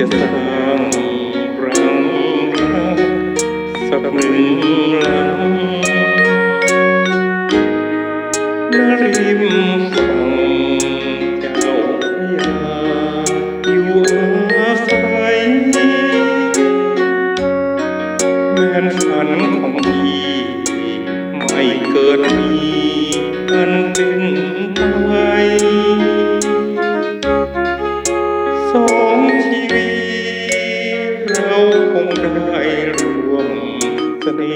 จะสร้างรังรักสักหนึ่งหลังณริมฝั่งเจ้าพระยาอยู่อาศัยแม้นฝันของพี่ไม่เกิดมี เราคงได้รวมเสน่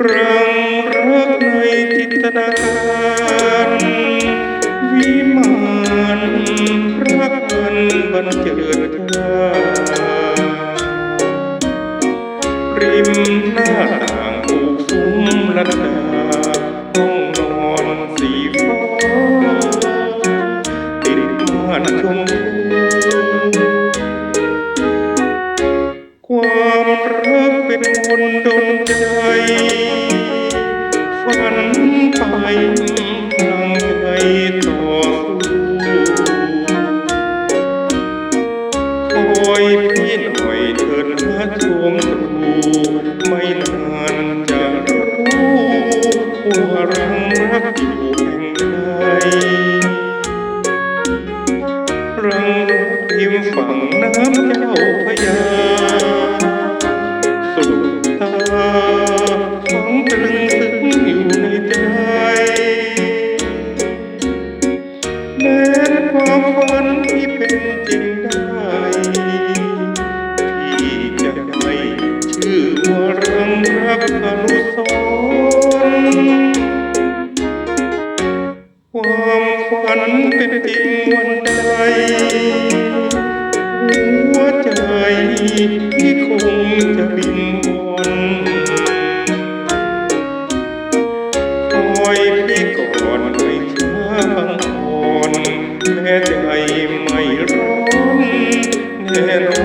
หรังรักในจิตนาการวิมานรักกันบันเจิดจ้าริมหน้าต่างปลูกซุ้มลัดดาห้องนอนสีฟ้าติดม่านชม ชมตรูไม่นานจะรู้ว่ารังรักอยู่แห่งใดรังรักริมฝั่งน้ำเจ้าพยาสุดตาฟังตรึงซึ้งอยู่ในใจแม้ความฝันที่เป็นจริงได้ อนุสความฝันเป็นจริงวันใดหัวใจที่คงจะบินวนคอยพี่ก่อนด้ยช่างคนแม้ใจไม่ร้อน